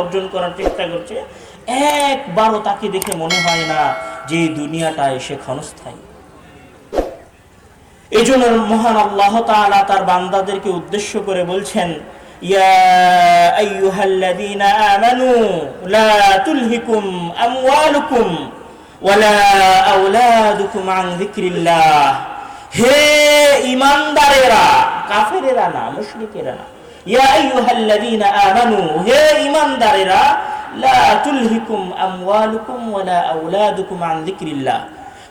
অর্জন করার চেষ্টা করছে, একবারও তাকে দেখে মনে হয় না যে এই দুনিয়াটা এসে ক্ষণস্থায়ী। এই জন্য মহান আল্লাহ তাআলা তার বান্দাদেরকে উদ্দেশ্য করে বলছেন হে ঈমানদারেরা কাফেরেরা না, মুশরিকেরা না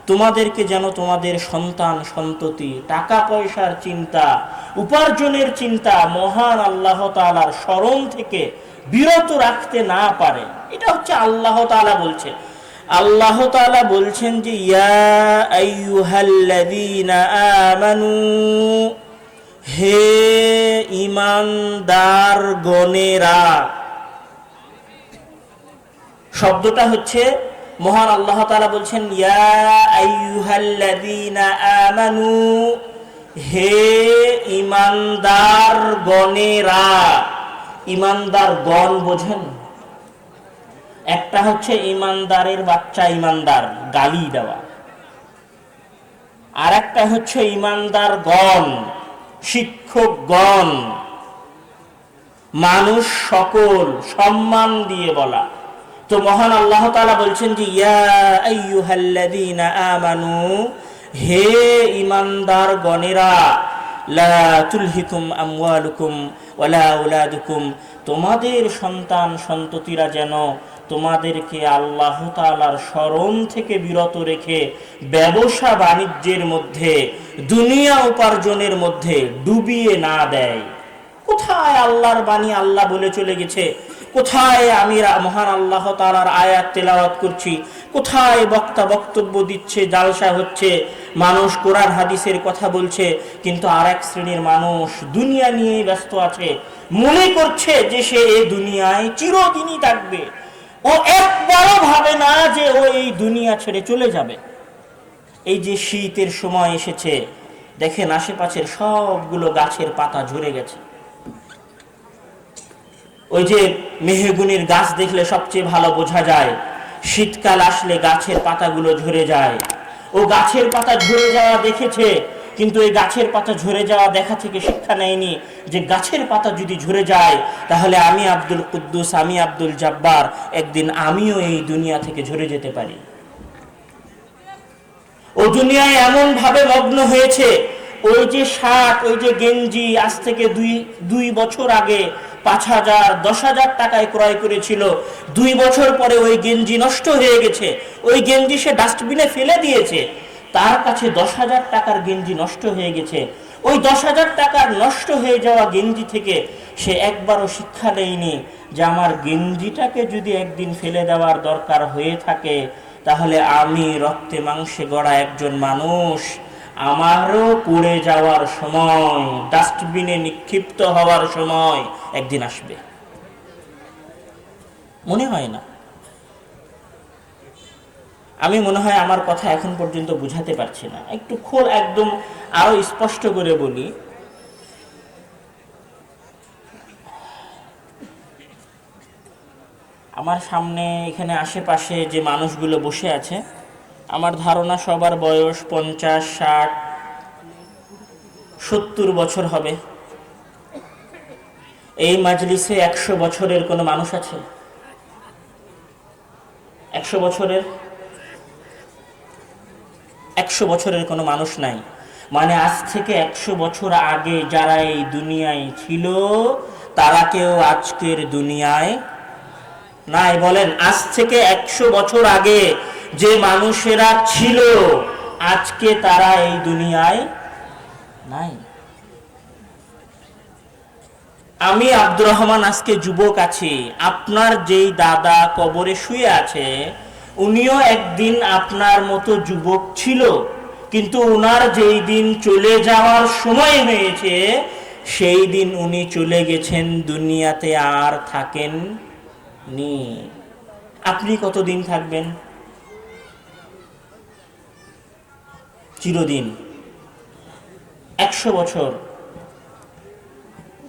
তোমাদেরকে যেন তোমাদের সন্তান সন্ততি টাকা পয়সার চিন্তা, উপার্জনের চিন্তা মহান আল্লাহ তাআলার স্মরণ থেকে বিরত রাখতে না পারে। এটা হচ্ছে আল্লাহ তাআলা বলছে। আল্লাহ তাআলা বলছেন যে, ইয়া আমানু হে ইমানদার গণেরা। শব্দটা হচ্ছে, মহান আল্লাহ তাআলা বলছেন আমানু, হে ইমানদার গণেরা। ইমানদার গণ বোঝেন। একটা হচ্ছে ইমানদারের বাচ্চা ইমানদার, গালি দেওয়া। আর একটা হচ্ছে ইমানদার গণ। শিক্ষকগণ মানুষ সকল সম্মান দিয়ে বলা। তো মহান আল্লাহ তাআলা বলছেন যে, ইয়া আমানু, হে ঈমানদার গণেরা, লা তুলহিকুম আমওয়ালুকুম ওয়ালা আওলাদুকুম তোমাদের সন্তান সন্ততিরা যেন তোমাদেরকে আল্লাহ তাআলার স্মরণ থেকে বিরত রেখে ব্যবসা বাণিজ্যের মধ্যে, দুনিয়া উপার্জনের মধ্যে ডুবিয়ে না দেয়। কোথায় আল্লাহর বাণী? আল্লাহ বলে চলে গেছে, কোথায় আমি মহান আল্লাহ তাআলার আয়াত তেলাওয়াত করছি? কোথায় বক্তা বক্তব্য দিচ্ছে, জালসা হচ্ছে? মানুষ কোরআন, হাদিসের কথা বলছে, কিন্তু আর এক শ্রেণির মানুষ দুনিয়া নিয়েই ব্যস্ত আছে। মনে করছে যে সে এ দুনিয়ায় চিরদিনই থাকবে। ও একবারও ভাবে না যে ও এই দুনিয়া ছেড়ে চলে যাবে। এই যে শীতের সময় এসেছে, দেখেন আশেপাশের সবগুলো গাছের পাতা ঝরে গেছে। ওই যে মেহগুনির গাছ দেখলে সবচেয়ে ভালো বোঝা যায়, শীতকাল আসলে গাছের পাতাগুলো ঝরে যায়। ও গাছের পাতা ঝরে যাওয়া দেখেছে কিন্তু এই গাছের পাতা ঝরে যাওয়া দেখা থেকে শিক্ষা নেয়নি যে গাছের পাতা যদি ঝরে যায়, তাহলে আমি আব্দুল কুদ্দুস, আমি আব্দুল জাব্বার, একদিন আমিও এই দুনিয়া থেকে ঝরে যেতে পারি। ও দুনিয়ায় এমন ভাবে মগ্ন হয়েছে, ওই যে শার্ট ওই যে গেঞ্জি আজ থেকে দুই দুই বছর আগে পাঁচ হাজার, দশ হাজার টাকায় ক্রয় করেছিল। দুই বছর পরে ওই গেঞ্জি নষ্ট হয়ে গেছে, ওই গেঞ্জি সে ডাস্টবিনে ফেলে দিয়েছে। তার কাছে দশ হাজার টাকার গেঞ্জি নষ্ট হয়ে গেছে। ওই দশ হাজার টাকার নষ্ট হয়ে যাওয়া গেঞ্জি থেকে সে একবারও শিক্ষা নেয়নি যে আমার গেঞ্জিটাকে যদি একদিন ফেলে দেওয়ার দরকার হয়ে থাকে, তাহলে আমি রক্তে মাংসে গড়া একজন মানুষ। আমারও পড়ে যাওয়ার সময়, ডাস্টবিনে নিক্ষিপ্ত হওয়ার সময় একদিন আসবে। মনে হয় না। আমি মনে হয় আমার কথা এখন পর্যন্ত বুঝাতে পারছি না। একটু খোল একদম আরও স্পষ্ট করে বলি। আমার সামনে এখানে আশেপাশে যে মানুষগুলো বসে আছে, আমার ধারণা সবার বয়স পঞ্চাশ, ষাট, সত্তর বছর হবে। এই মাজলিসে একশো বছরের কোনো মানুষ আছে? একশো বছরের একশো বছরের কোনো মানুষ নাই। মানে আজ থেকে একশো বছর আগে যারা এই দুনিয়ায় ছিল, তারা কেউ আজকের দুনিয়ায় নাই। বলেন, আজ থেকে একশো বছর আগে যে মানুষেরা ছিল, আজকে তারা এই দুনিয়ায় নাই। আমি আব্দুর রহমান, আজকে যুবক আছি। আপনার যেই দাদা কবরে শুয়ে আছে উনিও একদিন আপনার মতো যুবক ছিল, কিন্তু উনার যেই দিন চলে যাওয়ার সময় হয়েছে, সেই দিন উনি চলে গেছেন দুনিয়াতে আর থাকেন নি আপনি কতদিন থাকবেন? চিরদিন। একশো বছর।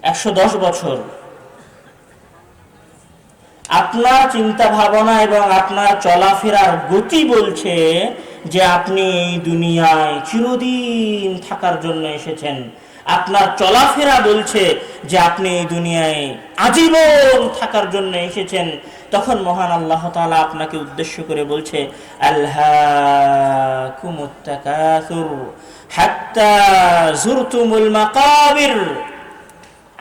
একশো দশ বছর। আপনার চিন্তা ভাবনা এবং আপনার চলাফেরার গতি বলছে যে আপনি এই দুনিয়ায় চিরদিন থাকার জন্য এসেছেন। আপনার চলাফেরা বলছে যে আপনি এই দুনিয়ায় আজীবন থাকার জন্য এসেছেন। তখন মহান আল্লাহ তাআলা আপনাকে উদ্দেশ্য করে বলছে আল্লাহ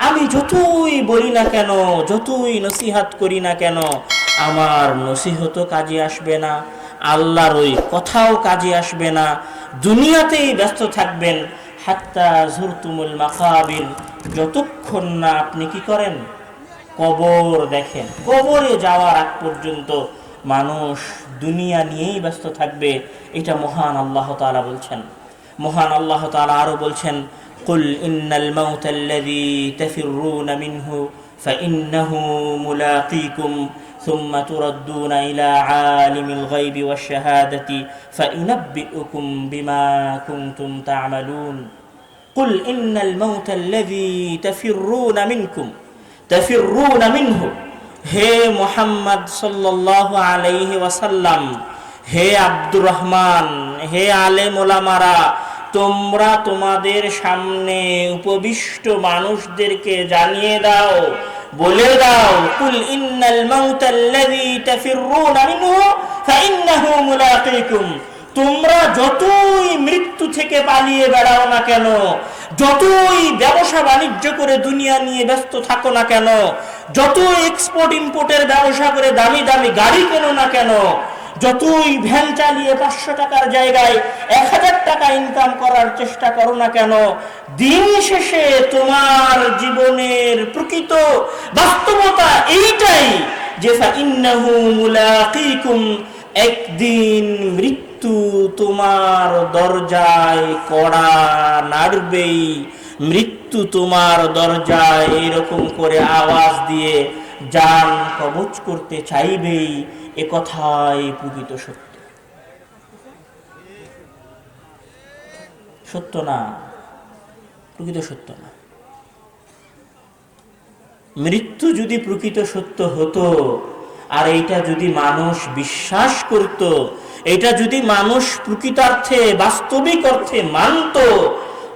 আমি যতই বলি না কেন, যতই নসিহাত করি না কেন, আমার নসিহতও কাজে আসবে না, আল্লাহর ওই কথাও কাজে আসবে না, দুনিয়াতেই ব্যস্ত থাকবেন। হাত্তা ঝুরতুমুল মাকাবির যতক্ষণ না আপনি কি করেন? কবর দেখেন। কবরে যাওয়ার আগ পর্যন্ত মানুষ দুনিয়া নিয়েই ব্যস্ত থাকবে, এটা মহান আল্লাহ তাআলা বলছেন। মহান আল্লাহ তাআলা আরও বলছেন قل إن الموت الذي تفرون منه فإنه ملاقيكم ثم تردون إلى عالم الغيب والشهادة فينبئكم بما كنتم تعملون قل إن الموت الذي تفرون منكم تفرون منه হে মোহাম্মদ সাল্লাল্লাহু আলাইহি ওয়াসাল্লাম হে আব্দুর রহমান হে আলেম ওলামারা তোমরা তোমাদের সামনে উপবিষ্ট মানুষদেরকে জানিয়ে দাও, বলে দাও, কুল ইন্নাল মাউতাল্লাযী তাফিররুনা মিনহু, ফাইন্নাহু মুলাকীকুম। তোমরা যতই মৃত্যু থেকে পালিয়ে বেড়াও না কেন, যতই ব্যবসা বাণিজ্য করে দুনিয়া নিয়ে ব্যস্ত থাকো না কেন, যতই এক্সপোর্ট ইম্পোর্টের ব্যবসা করে দামি দামি গাড়ি কেনো না কেন যতই ভ্যান চালিয়ে পাঁচশো টাকার জায়গায় এক হাজার টাকা ইনকাম করার চেষ্টা করো না কেন, দিন শেষে তোমার জীবনের প্রকৃত বাস্তবতা এইটাই যে একদিন মৃত্যু তোমার দরজায় কড়া নাড়বেই, মৃত্যু তোমার দরজায় এরকম করে আওয়াজ দিয়ে যান কবচ করতে চাইবেই এ প্রকৃত সত্য। সত্য না, প্রকৃত সত্য না। মৃত্যু যদি প্রকৃত সত্য হতো, আর এইটা যদি মানুষ বিশ্বাস করত এটা যদি মানুষ প্রকৃতার্থে, বাস্তবিক অর্থে মানত,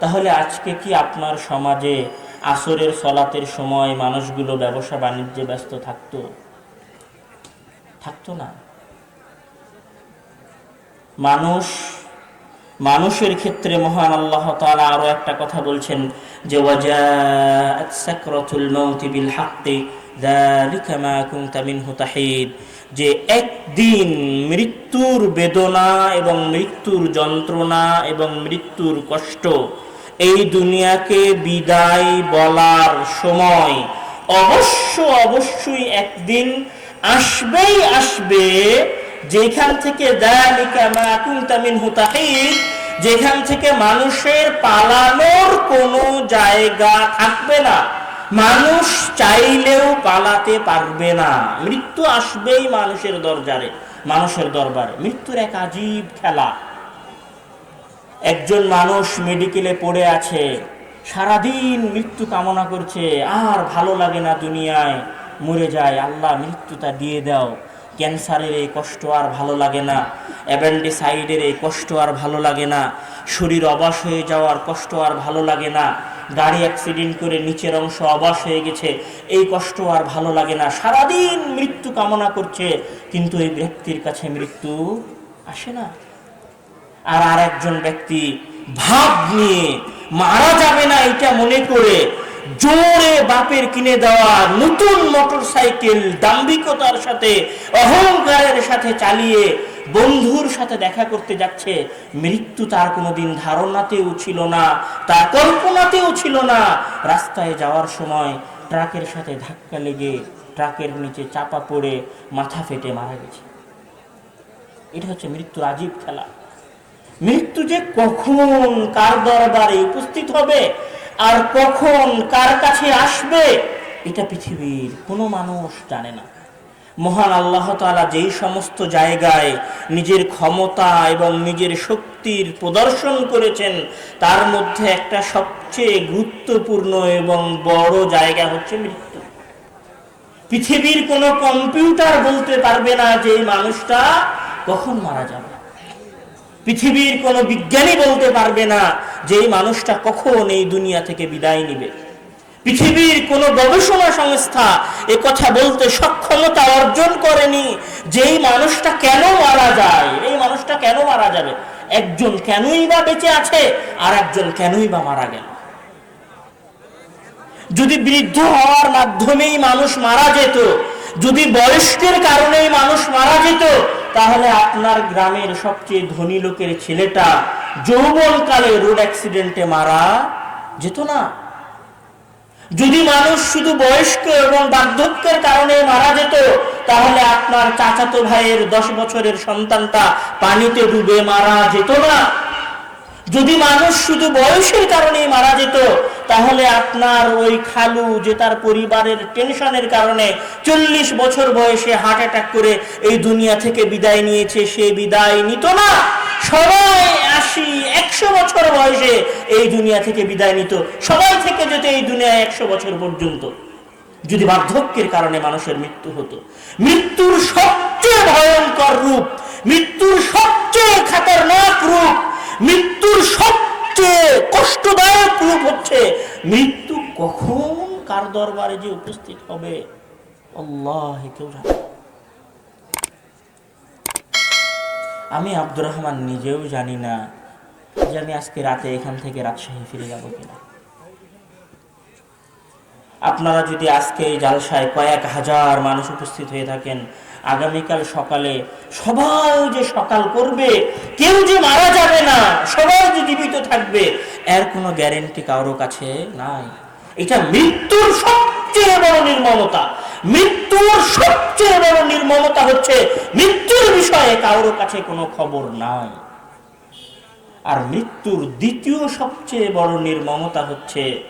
তাহলে আজকে কি আপনার সমাজে আসরের সলাতের সময় মানুষগুলো ব্যবসা বাণিজ্যে ব্যস্ত থাকতো। থাকতো না। মানুষ, মানুষের ক্ষেত্রে মহান আল্লাহ তাআলা আরও একটা কথা বলছেন যে যে, একদিন মৃত্যুর বেদনা এবং মৃত্যুর যন্ত্রণা এবং মৃত্যুর কষ্ট এই দুনিয়াকে বিদায় বলার সময় অবশ্য অবশ্যই একদিন আসবেই আসবে, যেখান থেকে যেখান থেকে মানুষের পালানোর কোনো জায়গা থাকবে না। মানুষ চাইলেও পালাতে পারবে না। মৃত্যু আসবেই মানুষের দরজারে, মানুষের দরবারে। মৃত্যুর এক আজীব খেলা। একজন মানুষ মেডিকেলে পড়ে আছে, সারাদিন মৃত্যু কামনা করছে, আর ভালো লাগে না দুনিয়ায়, মরে যায়, আল্লাহ মৃত্যুটা দিয়ে দাও। ক্যান্সারের এই কষ্ট আর ভালো লাগে না, অ্যাপেন্ডিসাইডের এই কষ্ট আর ভালো লাগে না, শরীর অবাস হয়ে যাওয়ার কষ্ট আর ভালো লাগে না, গাড়ি অ্যাক্সিডেন্ট করে নিচের অংশ অবাস হয়ে গেছে, এই কষ্ট আর ভালো লাগে না, সারাদিন মৃত্যু কামনা করছে, কিন্তু এই ব্যক্তির কাছে মৃত্যু আসে না। আর আর একজন ব্যক্তি ভাব নিয়ে মারা যাবে না এটা মনে করে জোরে বাপের কিনে দেওয়া নতুন মোটর সাইকেল দাম্ভিকতার সাথে, অহংকারের সাথে চালিয়ে বন্ধুর সাথে দেখা করতে যাচ্ছে। মৃত্যু তার কোনোদিন ধারণাতেও ছিল না, তার কল্পনাতেও ছিল না। রাস্তায় যাওয়ার সময় ট্রাকের সাথে ধাক্কা লেগে ট্রাকের নিচে চাপা পড়ে মাথা ফেটে মারা গেছে। এটা হচ্ছে মৃত্যুর আজীব খেলা। মৃত্যু যে কখন, কার দরবারে উপস্থিত হবে, আর কখন, কার কাছে আসবে, এটা পৃথিবীর কোনো মানুষ জানে না। মহান আল্লাহ তাআলা যেই সমস্ত জায়গায় নিজের ক্ষমতা এবং নিজের শক্তির প্রদর্শন করেছেন, তার মধ্যে একটা সবচেয়ে গুরুত্বপূর্ণ এবং বড় জায়গা হচ্ছে মৃত্যু। পৃথিবীর কোনো কম্পিউটার বলতে পারবে না যে মানুষটা কখন মারা যাবে। পৃথিবীর কোনো বিজ্ঞানী বলতে পারবে না যে এই মানুষটা কখন এই দুনিয়া থেকে বিদায় নিবে। পৃথিবীর কোনো গবেষণা সংস্থা এ কথা বলতে সক্ষমতা অর্জন করেনি যে এই মানুষটা কেন মারা যায়। এই মানুষটা কেন মারা যাবে? একজন কেনই বা বেঁচে আছে আর একজন কেনই বা মারা গেল? যদি বৃদ্ধ হওয়ার মাধ্যমেই মানুষ মারা যেত, যদি বয়স্কের কারণেই মানুষ মারা যেত তাহলে আপনার গ্রামের সবচেয়ে ধনী লোকের ছেলেটা যৌবনকালে রোড অ্যাক্সিডেন্টে মারা যেত না? যদি মানুষ শুধু বয়স্ক এবং বার্ধক্যের কারণে মারা যেত, তাহলে আপনার চাচাতো ভাইয়ের দশ বছরের সন্তানটা পানিতে ডুবে মারা যেত না। যদি মানুষ শুধু বয়সের কারণেই মারা যেত, তাহলে আপনার ওই খালু যে তার পরিবারের টেনশনের কারণে চল্লিশ বছর বয়সে হার্ট অ্যাটাক করে এই দুনিয়া থেকে বিদায় নিয়েছে, সে বিদায় নিত না। সবাই আশি, একশো বছর বয়সে এই দুনিয়া থেকে বিদায় নিত। সবাই থেকে যেত এই দুনিয়ায় একশো বছর পর্যন্ত। যদি বার্ধক্যের কারণে মানুষের মৃত্যু হতো। মৃত্যুর সবচেয়ে ভয়ঙ্কর রূপ, মৃত্যুর সবচেয়ে খাতারনাক রূপ মৃত্যুর সবচেয়ে কষ্টদায়ক রূপ হচ্ছে মৃত্যু কখন কার দরবারে যে উপস্থিত হবে? আল্লাহ কেউ জানে আমি আব্দুর রহমান নিজেও জানি না যে আমি আজকে রাতে এখান থেকে রাজশাহী ফিরে যাব কিনা। আপনারা যদি আজকে এই জালসায় কয়েক হাজার মানুষ উপস্থিত হয়ে থাকেন আগামীকাল সকালে সবাই যে সকাল করবে, কেউ যে মারা যাবে না, সবাই যে জীবিত থাকবে, এর কোনো গ্যারেন্টি কারোর কাছে নাই। এটা মৃত্যুর সবচেয়ে বড় নির্মমতা। মৃত্যুর সবচেয়ে বড় নির্মমতা হচ্ছে মৃত্যুর বিষয়ে কারোর কাছে কোনো খবর নাই। আর মৃত্যুর দ্বিতীয় সবচেয়ে বড় নির্মমতা হচ্ছে